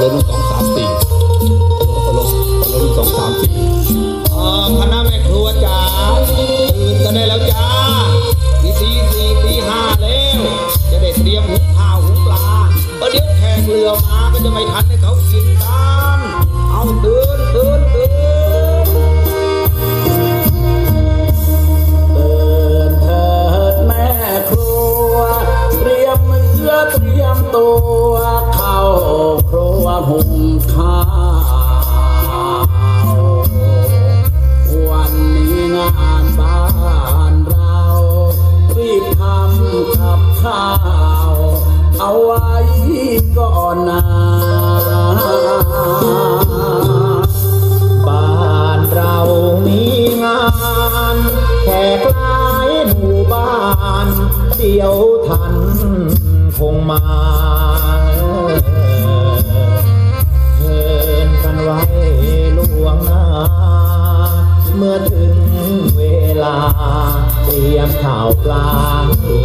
ลงสองสามสี่ตลกตลกสองสามสี่อ่าคณะแม่ครัวจ๋าตื่นกันได้แล้วจ้าตีสี่สี่ตีห้าแล้ว จะได้เตรียมหุงข้าวหุงปลาเพราะเดี๋ยวแขกเรือมาก็จะไม่ทันให้เขากินกันเอาตื่นตื่นตื่นเดินเถิดแม่ครัวเตรียมมือเตรียมตัวเข้าครัว หุงข้าววันนี้งานบ้านเรา รีบทำกับข้าว เอาไว้ก่อนนะบ้านเรามีงานแขกหลายหมู่บ้าน เดี๋ยวทันคงมา อถึงเวลาเตรียมข่าวปลาให้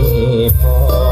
พอ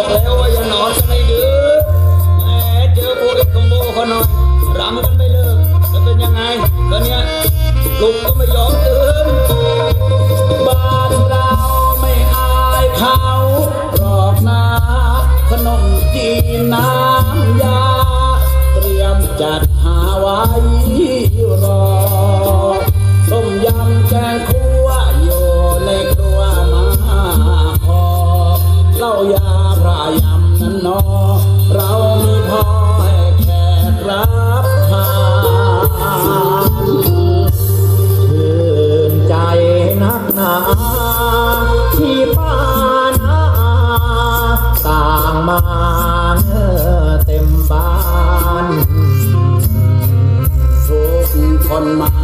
บอกแล้วว่าอย่านอนกันให้ดึกแหมเจอพวกไอ้ขโมยเขาหน่อยรำกันไม่เลิกแล้วเป็นยังไงตอนเนี้ยลุกก็ไม่ยอมตื่นบ้านเราไม่อายเขาหรอกนะขนมจีนน้ำยา เตรียมจัดหาไว้รอต้มยำแกงคั่วอยู่ในครัวมาพอ กค